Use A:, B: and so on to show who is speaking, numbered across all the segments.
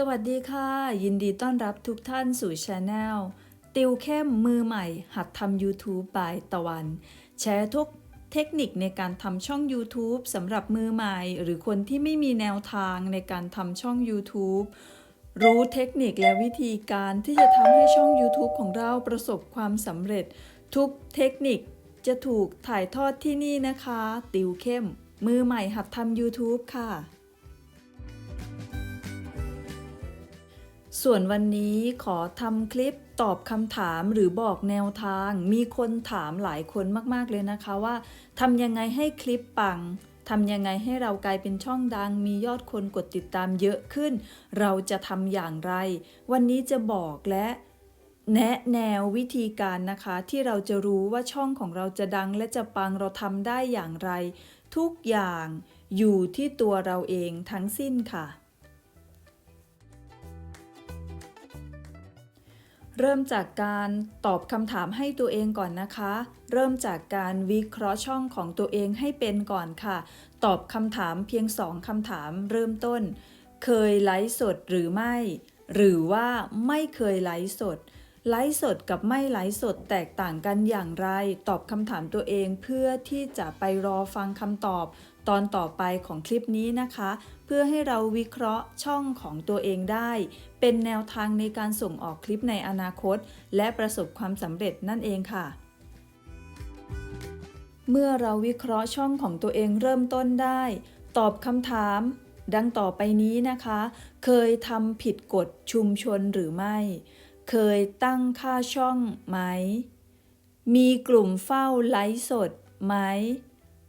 A: สวัสดีค่ะ ยินดีต้อนรับทุกท่านสู่ช anel ติวเข้มมือใหม่ หัดทำ YouTube บายตะวัน แชร์ทุกเทคนิคในการทำช่อง YouTube สำหรับมือใหม่ หรือคนที่ไม่มีแนวทางในการทำช่อง YouTube รู้เทคนิคและวิธีการที่จะทำให้ช่อง YouTube ของเราประสบความสำเร็จ ทุกเทคนิคจะถูกถ่ายทอดที่นี่นะคะ ติวเข้ม มือใหม่หัดทำ YouTube ค่ะ ส่วนวันนี้ขอทำคลิปตอบคำถามหรือบอกแนวทาง มีคนถามหลายคนมาก ๆ เลยนะคะว่าทำยังไงให้คลิปปังทำยังไงให้เรากลายเป็นช่องดัง มียอดคนกดติดตามเยอะขึ้น เราจะทำอย่างไร วันนี้จะบอกและแนะแนววิธีการนะคะ ที่เราจะรู้ว่าช่องของเราจะดังและจะปังเราทำได้อย่างไร ทุกอย่างอยู่ที่ตัวเราเองทั้งสิ้นค่ะ เริ่มจากการตอบคำถามให้ตัวเองก่อนนะคะ เริ่มจากการวิเคราะห์ช่องของตัวเองให้เป็นก่อนค่ะ ตอบคำถามเพียงสองคำถามเริ่มต้น เคยไลฟ์สดหรือไม่ หรือว่าไม่เคยไลฟ์สด ไลฟ์สดกับไม่ไลฟ์สดแตกต่างกันอย่างไร ตอบคำถามตัวเองเพื่อที่จะไปรอฟังคำตอบ ตอนต่อไปของคลิปนี้นะคะ เพื่อให้เราวิเคราะห์ช่องของตัวเองได้ เป็นแนวทางในการส่งออกคลิปในอนาคต และประสบความสำเร็จนั่นเองค่ะ เมื่อเราวิเคราะห์ช่องของตัวเองเริ่มต้นได้ ตอบคำถาม ดังต่อไปนี้นะคะ เคยทำผิดกฎชุมชนหรือไม่ เคยตั้งค่าช่องไหม มีกลุ่มเฝ้าไลฟ์สดไหม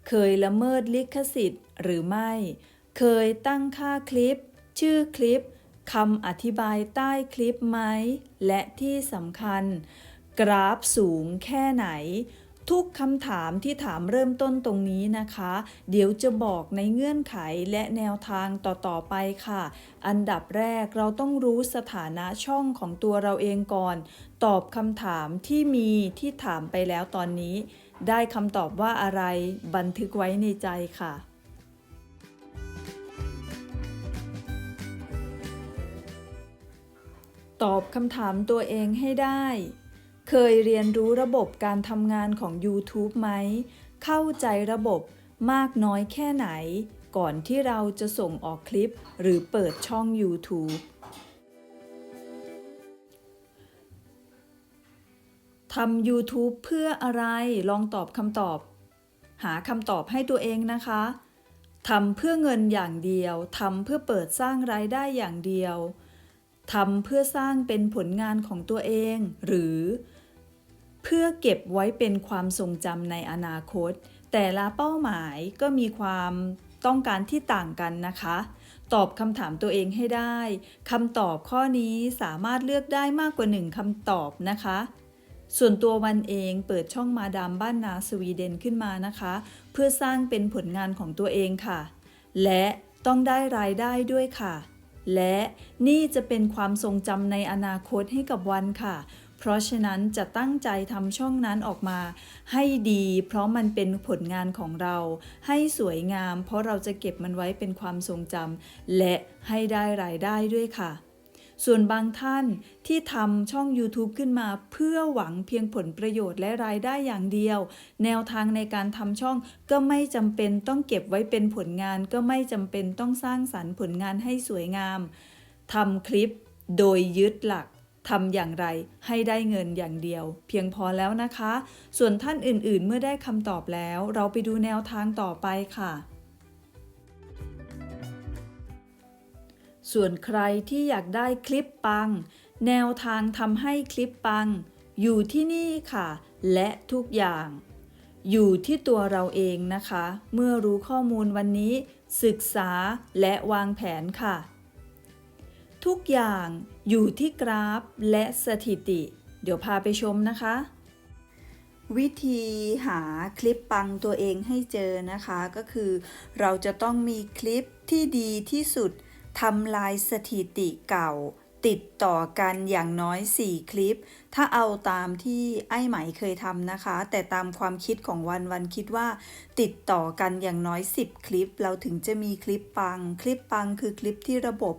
A: เคยละเมิดลิขสิทธิ์หรือไม่ เคยตั้งค่าคลิป ชื่อคลิปคำอธิบายใต้คลิปไหม และที่สำคัญ กราฟสูงแค่ไหน ทุกคำถามที่ถามเริ่มต้นตรงนี้นะคะ เดี๋ยวจะบอกในเงื่อนไขและแนวทางต่อๆไปค่ะ อันดับแรกเราต้องรู้สถานะช่องของตัวเราเองก่อน ตอบคำถามที่มีที่ถามไปแล้วตอนนี้ ได้คำตอบว่าอะไรบันทึกไว้ในใจค่ะตอบคำถามตัวเองให้ได้ เคยเรียนรู้ระบบการทำงานของ YouTube ไหม เข้าใจระบบมากน้อยแค่ไหน ก่อนที่เราจะส่งออกคลิปหรือเปิดช่อง YouTube ทำ YouTube เพื่ออะไร ลองตอบคำตอบ หาคำตอบให้ตัวเองนะคะ ทำเพื่อเงินอย่างเดียว ทำเพื่อเปิดสร้างรายได้อย่างเดียว ทำเพื่อสร้างเป็นผลงานของตัวเอง หรือ เพื่อเก็บไว้เป็นความทรงจำในอนาคต แต่ละเป้าหมายก็มีความต้องการที่ต่างกันนะคะ ตอบคำถามตัวเองให้ได้คำตอบข้อนี้สามารถเลือกได้มากกว่าหนึ่งคำตอบนะคะ ส่วนตัววันเองเปิดช่องมาดามบ้านนาสวีเดนขึ้นมานะคะ เพื่อสร้างเป็นผลงานของตัวเองค่ะ และต้องได้รายได้ด้วยค่ะ และนี่จะเป็นความทรงจำในอนาคตให้กับวันค่ะ เพราะฉะนั้นจะตั้งใจทำช่องนั้นออกมา ให้ดี เพราะมันเป็นผลงานของเรา ให้สวยงาม เพราะเราจะเก็บมันไว้เป็นความทรงจำและให้ได้รายได้ด้วยค่ะส่วนบางท่านที่ทำช่อง YouTube ขึ้นมา เพื่อหวังเพียงผลประโยชน์และรายได้อย่างเดียว แนวทางในการทำช่องก็ไม่จำเป็นต้องเก็บไว้เป็นผลงาน ก็ไม่จำเป็นต้องสร้างสรรค์ผลงานให้สวยงามทำคลิปโดยยึดหลัก ทำอย่างไรให้ได้เงินอย่างเดียว เพียงพอแล้วนะคะ ส่วนท่านอื่นๆ เมื่อได้คำตอบแล้ว เราไปดูแนวทางต่อไปค่ะ ส่วนใครที่อยากได้คลิปปัง แนวทางทำให้คลิปปัง อยู่ที่นี่ค่ะ และทุกอย่างอยู่ที่ตัวเราเองนะคะ เมื่อรู้ข้อมูลวันนี้ ศึกษาและวางแผนค่ะ ทุกอย่าง อยู่ที่กราฟและสถิติ เดี๋ยวพาไปชมนะคะ วิธีหาคลิปปังตัวเองให้เจอนะคะ ก็คือ เราจะต้องมีคลิปที่ดีที่สุดทำลายสถิติเก่า ติดต่อกันอย่างน้อย 4 คลิป ถ้าเอาตามที่ไอ้ไหมเคยทำนะคะ แต่ตามความคิดของวันวันคิดว่า ติดต่อกันอย่างน้อย 10 คลิป เราถึงจะมีคลิปปัง คลิปปังคือคลิปที่ระบบ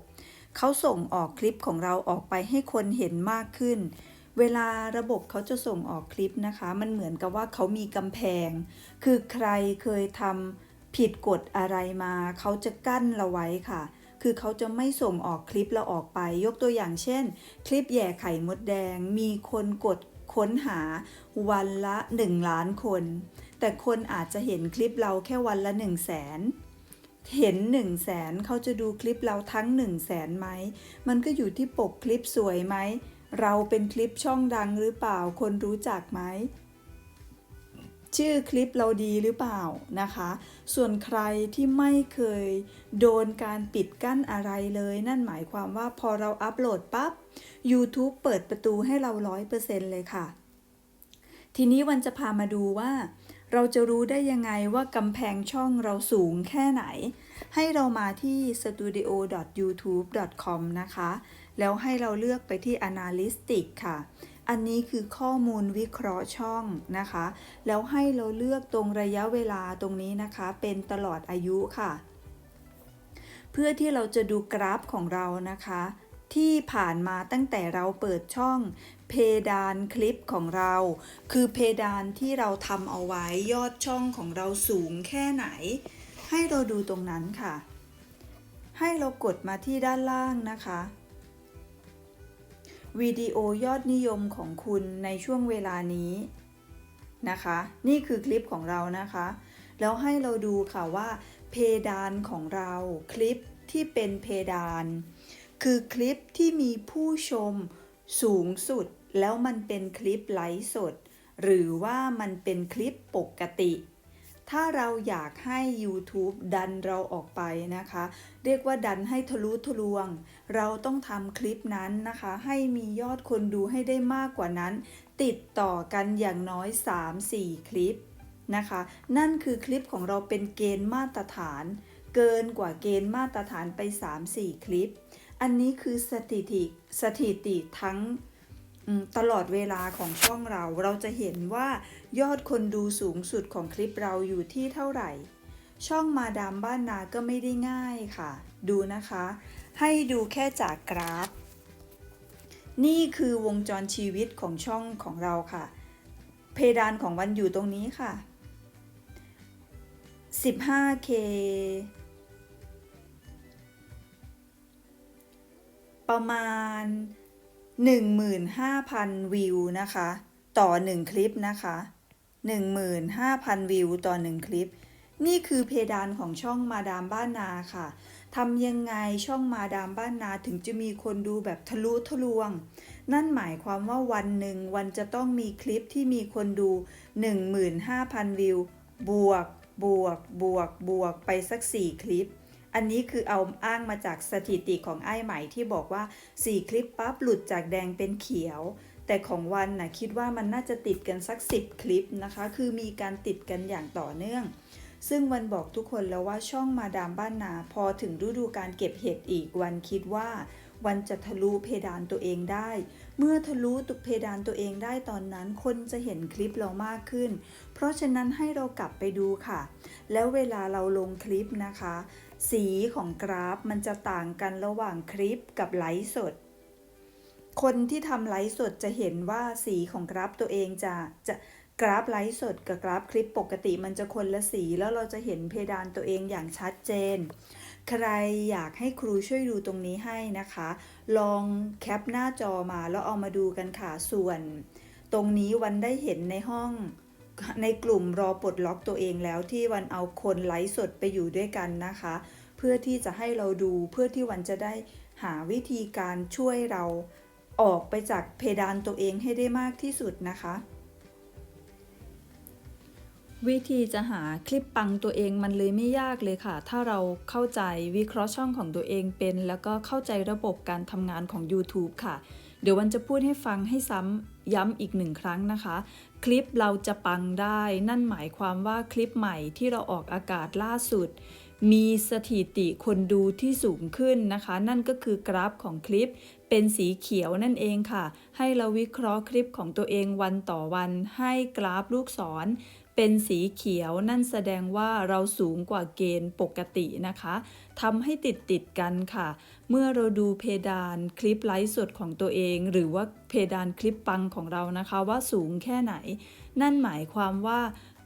A: เขาส่งออกคลิปของเราออกไปให้คนเห็นมากขึ้น เวลาระบบเขาจะส่งออกคลิปนะคะ มันเหมือนกับว่าเขามีกำแพง คือใครเคยทำผิดกฎอะไรมา เขาจะกั้นเราไว้ค่ะ คือเขาจะไม่ส่งออกคลิปเราออกไป ยกตัวอย่างเช่น คลิปแย่ไข่มดแดง มีคนกดค้นหาวันละ 1 ล้านคน แต่คนอาจจะเห็นคลิปเราแค่วันละ 1 0 0 0 0แสน เห็น1 0 0 0 0แสนเขาจะดูคลิปเราทั้ง 1 0 0 0 0แสนไหม มันก็อยู่ที่ปกคลิปสวยไหม เราเป็นคลิปช่องดังหรือเปล่า คนรู้จักไหม ชื่อคลิปเราดีหรือเปล่านะคะ ส่วนใครที่ไม่เคยโดนการปิดกั้นอะไรเลย นั่นหมายความว่าพอเราอัปโหลดปั๊บ YouTube เปิดประตูให้เรา 100%เลยค่ะ ทีนี้วันจะพามาดูว่า เราจะรู้ได้ยังไงว่ากำแพงช่องเราสูงแค่ไหน ให้เรามาที่ studio.youtube.com นะคะ แล้วให้เราเลือกไปที่ Analytics ค่ะ อันนี้คือข้อมูลวิเคราะห์ช่องนะคะ แล้วให้เราเลือกตรงระยะเวลาตรงนี้นะคะ เป็นตลอดอายุค่ะ เพื่อที่เราจะดูกราฟของเรานะคะ ที่ผ่านมาตั้งแต่เราเปิดช่อง เพดานคลิปของเรา คือเพดานที่เราทำเอาไว้ยอดช่องของเราสูงแค่ไหน ให้เราดูตรงนั้นค่ะ ให้เรากดมาที่ด้านล่างนะคะวิดีโอยอดนิยมของคุณในช่วงเวลานี้นะคะ นี่คือคลิปของเรานะคะ แล้วให้เราดูค่ะว่า เพดานของเราคลิปที่เป็นเพดาน คือคลิปที่มีผู้ชมสูงสุด แล้วมันเป็นคลิปไลฟ์สด หรือว่ามันเป็นคลิปปกติ ถ้าเราอยากให้ YouTube ดันเราออกไปนะคะ เรียกว่าดันให้ทะลุทะลวง เราต้องทำคลิปนั้นนะคะ ให้มียอดคนดูให้ได้มากกว่านั้น ติดต่อกันอย่างน้อย 3-4 คลิปนะคะ นั่นคือคลิปของเราเป็นเกณฑ์มาตรฐาน เกินกว่าเกณฑ์มาตรฐานไป 3-4 คลิป อันนี้คือสถิติสถิติทั้งตลอดเวลาของช่องเรา เราจะเห็นว่ายอดคนดูสูงสุดของคลิปเราอยู่ที่เท่าไหร่ ช่องมาดามบ้านนาก็ไม่ได้ง่ายค่ะ ดูนะคะ ให้ดูแค่จากกราฟ นี่คือวงจรชีวิตของช่องของเราค่ะ เพดานของวันอยู่ตรงนี้ค่ะ 15k ประมาณ 15,000 วิวนะคะ ต่อ 1 คลิปนะคะ 15,000 วิวต่อ 1 คลิป นี่คือเพดานของช่องมาดามบ้านนาค่ะทำยังไงช่องมาดามบ้านนาถึงจะมีคนดูแบบทะลุทะลวง นั่นหมายความว่าวันหนึ่งวันจะต้องมีคลิปที่มีคนดู 15,000 วิว บวก บวก บวก บวก ไปสัก 4 คลิป อันนี้คือเอาอ้างมาจากสถิติของไอ้ใหม่ที่บอกว่า 4 คลิปปั๊บหลุดจากแดงเป็นเขียว แต่ของวันนะคิดว่ามันน่าจะติดกันสัก 10 คลิปนะคะ คือมีการติดกันอย่างต่อเนื่อง ซึ่งวันบอกทุกคนแล้วว่าช่องมาดามบ้านนาพอถึงฤดูการเก็บเห็ดอีกวันคิดว่าวันจะทะลุเพดานตัวเองได้ เมื่อทะลุตุกเพดานตัวเองได้ตอนนั้นคนจะเห็นคลิปเรามากขึ้น เพราะฉะนั้นให้เรากลับไปดูค่ะ แล้วเวลาเราลงคลิปนะคะ สีของกราฟมันจะต่างกันระหว่างคลิปกับไลฟ์สด คนที่ทำไลฟ์สดจะเห็นว่าสีของกราฟตัวเองจะจะกราฟไลฟ์สดกับกราฟคลิปปกติมันจะคนละสี แล้วเราจะเห็นเพดานตัวเองอย่างชัดเจน ใครอยากให้ครูช่วยดูตรงนี้ให้นะคะ ลองแคปหน้าจอมาแล้วเอามาดูกันค่ะส่วน ตรงนี้วันได้เห็นในห้อง ในกลุ่มรอปลดล็อกตัวเองแล้วที่วันเอาคนไลฟ์สดไปอยู่ด้วยกันนะคะ เพื่อที่จะให้เราดูเพื่อที่วันจะได้หาวิธีการช่วยเราออกไปจากเพดานตัวเองให้ได้มากที่สุดนะคะ วิธีจะหาคลิปปังตัวเองมันเลยไม่ยากเลยค่ะ ถ้าเราเข้าใจวิเคราะห์ช่องของตัวเองเป็น แล้วก็เข้าใจระบบการทำงานของ YouTube ค่ะ เดี๋ยววันจะพูดให้ฟังให้ซ้ำย้ำอีกหนึ่งครั้งนะคะ คลิปเราจะปังได้ นั่นหมายความว่าคลิปใหม่ที่เราออกอากาศล่าสุด มีสถิติคนดูที่สูงขึ้นนะคะ นั่นก็คือกราฟของคลิปเป็นสีเขียวนั่นเองค่ะ ให้เราวิเคราะห์คลิปของตัวเองวันต่อวัน ให้กราฟลูกศรเป็นสีเขียวนั่นแสดงว่าเราสูงกว่าเกณฑ์ปกตินะคะทำให้ติดติดกันค่ะ เมื่อเราดูเพดานคลิปไลฟ์สดของตัวเอง หรือว่าเพดานคลิปปังของเรานะคะว่าสูงแค่ไหน นั่นหมายความว่า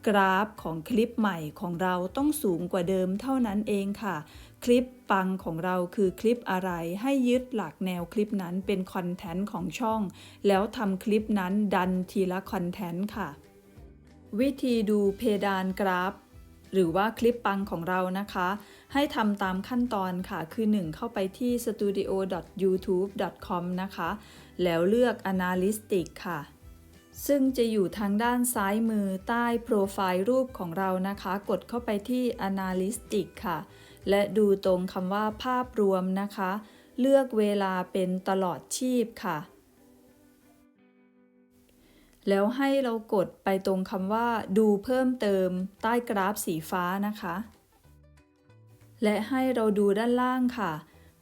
A: กราฟของคลิปใหม่ของเราต้องสูงกว่าเดิมเท่านั้นเองค่ะ คลิปปังของเราคือคลิปอะไรให้ยึดหลักแนวคลิปนั้นเป็นคอนเทนต์ของช่อง แล้วทำคลิปนั้นดันทีละคอนเทนต์ค่ะ วิธีดูเพดานกราฟ หรือว่าคลิปปังของเรานะคะ ให้ทำตามขั้นตอนค่ะ คือ 1 เข้าไปที่ studio.youtube.com นะคะ แล้วเลือก Analytics ค่ะ ซึ่งจะอยู่ทางด้านซ้ายมือใต้โปรไฟล์รูปของเรานะคะ กดเข้าไปที่ Analytics ค่ะ และดูตรงคำว่าภาพรวมนะคะ เลือกเวลาเป็นตลอดชีพค่ะ แล้วให้เรากดไปตรงคำว่าดูเพิ่มเติมใต้กราฟสีฟ้านะคะ และให้เราดูด้านล่างค่ะ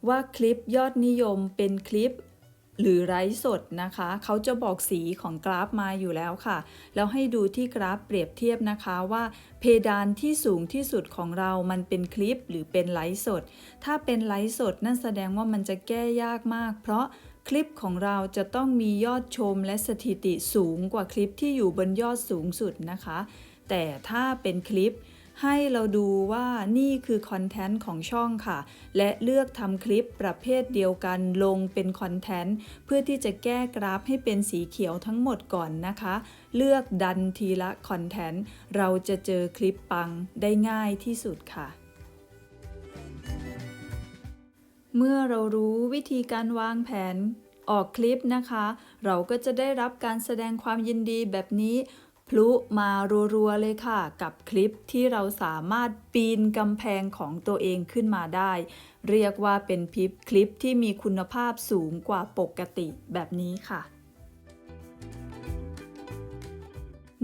A: ว่าคลิปยอดนิยมเป็นคลิป หรือไร้สดนะคะ เขาจะบอกสีของกราฟมาอยู่แล้วค่ะ แล้วให้ดูที่กราฟเปรียบเทียบนะคะว่าเพดานที่สูงที่สุดของเรามันเป็นคลิปหรือเป็นไลฟ์สด ถ้าเป็นไลฟ์สดนั่นแสดงว่ามันจะแก้ยากมาก เพราะ คลิปของเราจะต้องมียอดชมและสถิติสูงกว่าคลิปที่อยู่บนยอดสูงสุดนะคะ แต่ถ้าเป็นคลิปให้เราดูว่านี่คือคอนเทนต์ของช่องค่ะ และเลือกทำคลิปประเภทเดียวกันลงเป็นคอนเทนต์เพื่อที่จะแก้กราฟให้เป็นสีเขียวทั้งหมดก่อนนะคะ เลือกดันทีละคอนเทนต์เราจะเจอคลิปปังได้ง่ายที่สุดค่ะ เมื่อเรารู้วิธีการวางแผนออกคลิปนะคะ เราก็จะได้รับการแสดงความยินดีแบบนี้ พลุมารัวๆเลยค่ะ กับคลิปที่เราสามารถปีนกำแพงของตัวเองขึ้นมาได้ เรียกว่าเป็นพิปคลิปที่มีคุณภาพสูงกว่าปกติแบบนี้ค่ะ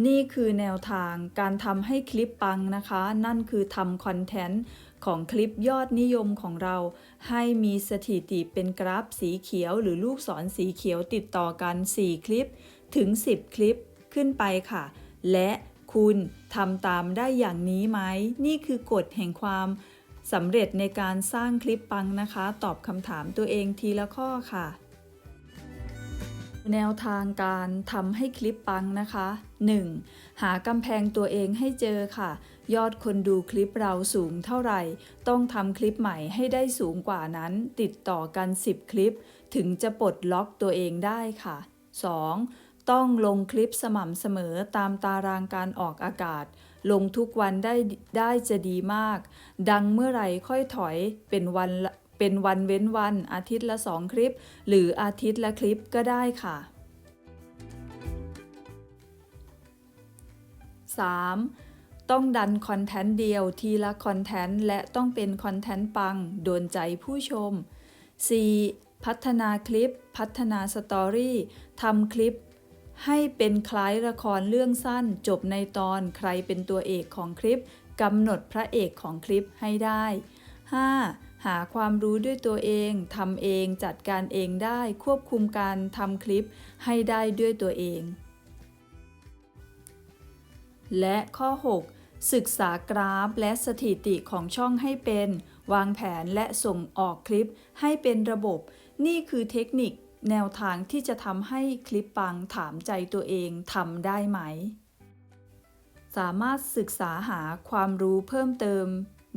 A: นี่คือแนวทางการทำให้คลิปปังนะคะ นั่นคือทำคอนเทนต์ของคลิปยอดนิยมของเรา ให้มีสถิติเป็นกราฟสีเขียว หรือลูกศรสีเขียวติดต่อกัน 4 คลิป ถึง 10 คลิปขึ้นไปค่ะ และคุณทำตามได้อย่างนี้ไหม นี่คือกฎแห่งความสำเร็จในการสร้างคลิปปังนะคะ ตอบคำถามตัวเองทีละข้อค่ะ แนวทางการทำให้คลิปปังนะคะ 1. หากำแพงตัวเองให้เจอค่ะ ยอดคนดูคลิปเราสูงเท่าไหร่ ต้องทำคลิปใหม่ให้ได้สูงกว่านั้น ติดต่อกัน 10 คลิป ถึงจะปลดล็อกตัวเองได้ค่ะ 2. ต้องลงคลิปสม่ำเสมอตามตารางการออกอากาศ ลงทุกวันได้ได้จะดีมาก ดังเมื่อไหร่ค่อยถอยเป็นวัน เป็นวันเว้นวันอาทิตย์ละ 2 คลิป หรืออาทิตย์ละคลิปก็ได้ค่ะ 3. ต้องดันคอนเทนต์เดียวทีละคอนเทนต์และต้องเป็นคอนเทนต์ปัง โดนใจผู้ชม 4. พัฒนาคลิป พัฒนาสตอรี่ทำคลิป ให้เป็นคล้ายละครเรื่องสั้น จบในตอนใครเป็นตัวเอกของคลิปกำหนดพระเอกของคลิปให้ได้ 5. หาความรู้ด้วยตัวเองทำเองจัดการเองได้ควบคุมการทำคลิปให้ได้ด้วยตัวเอง และข้อ 6 ศึกษากราฟและสถิติของช่องให้เป็น วางแผนและส่งออกคลิปให้เป็นระบบ นี่คือเทคนิคแนวทางที่จะทำให้คลิปปังถามใจตัวเองทำได้ไหม สามารถศึกษาหาความรู้เพิ่มเติม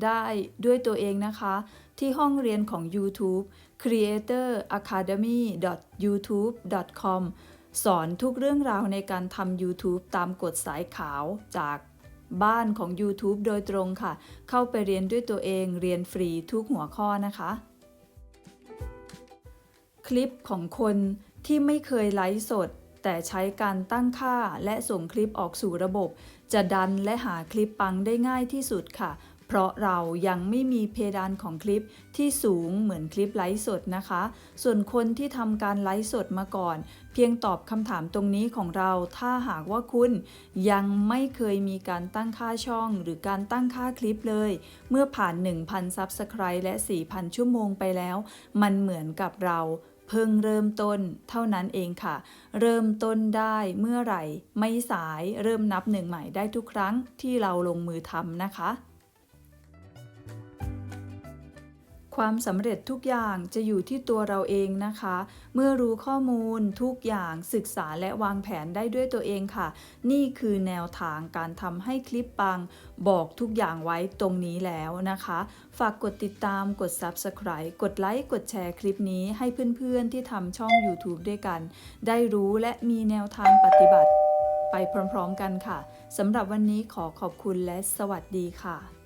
A: ได้ด้วยตัวเองนะคะ ที่ห้องเรียนของ YouTube creatoracademy.youtube.com สอนทุกเรื่องราวในการทำ YouTube ตามกฎสายขาวจากบ้านของ YouTube โดยตรงค่ะ เข้าไปเรียนด้วยตัวเองเรียนฟรีทุกหัวข้อนะคะ คลิปของคนที่ไม่เคยไลฟ์สด แต่ใช้การตั้งค่าและส่งคลิปออกสู่ระบบ จะดันและหาคลิปปังได้ง่ายที่สุดค่ะ เพราะเรายังไม่มีเพดานของคลิปที่สูงเหมือนคลิปไลฟ์สดนะคะ ส่วนคนที่ทำการไลฟ์สดมาก่อน เพียงตอบคำถามตรงนี้ของเรา ถ้าหากว่าคุณยังไม่เคยมีการตั้งค่าช่อง หรือการตั้งค่าคลิปเลย เมื่อผ่าน 1,000 Subscribe และ 4,000 ชั่วโมงไปแล้ว มันเหมือนกับเราเพิ่งเริ่มต้นเท่านั้นเองค่ะ เริ่มต้นได้เมื่อไหร่ ไม่สายเริ่มนับหนึ่งใหม่ได้ทุกครั้งที่เราลงมือทำนะคะ ความสำเร็จทุกอย่างจะอยู่ที่ตัวเราเองนะคะ เมื่อรู้ข้อมูลทุกอย่างศึกษาและวางแผนได้ด้วยตัวเองค่ะ นี่คือแนวทางการทำให้คลิปปัง บอกทุกอย่างไว้ตรงนี้แล้วนะคะ ฝากกดติดตามกด Subscribe กดไลค์กดแชร์คลิปนี้ให้เพื่อนๆที่ทำช่อง YouTube ด้วยกัน ได้รู้และมีแนวทางปฏิบัติ ไปพร้อมๆกันค่ะสำหรับวันนี้ขอขอบคุณและสวัสดีค่ะ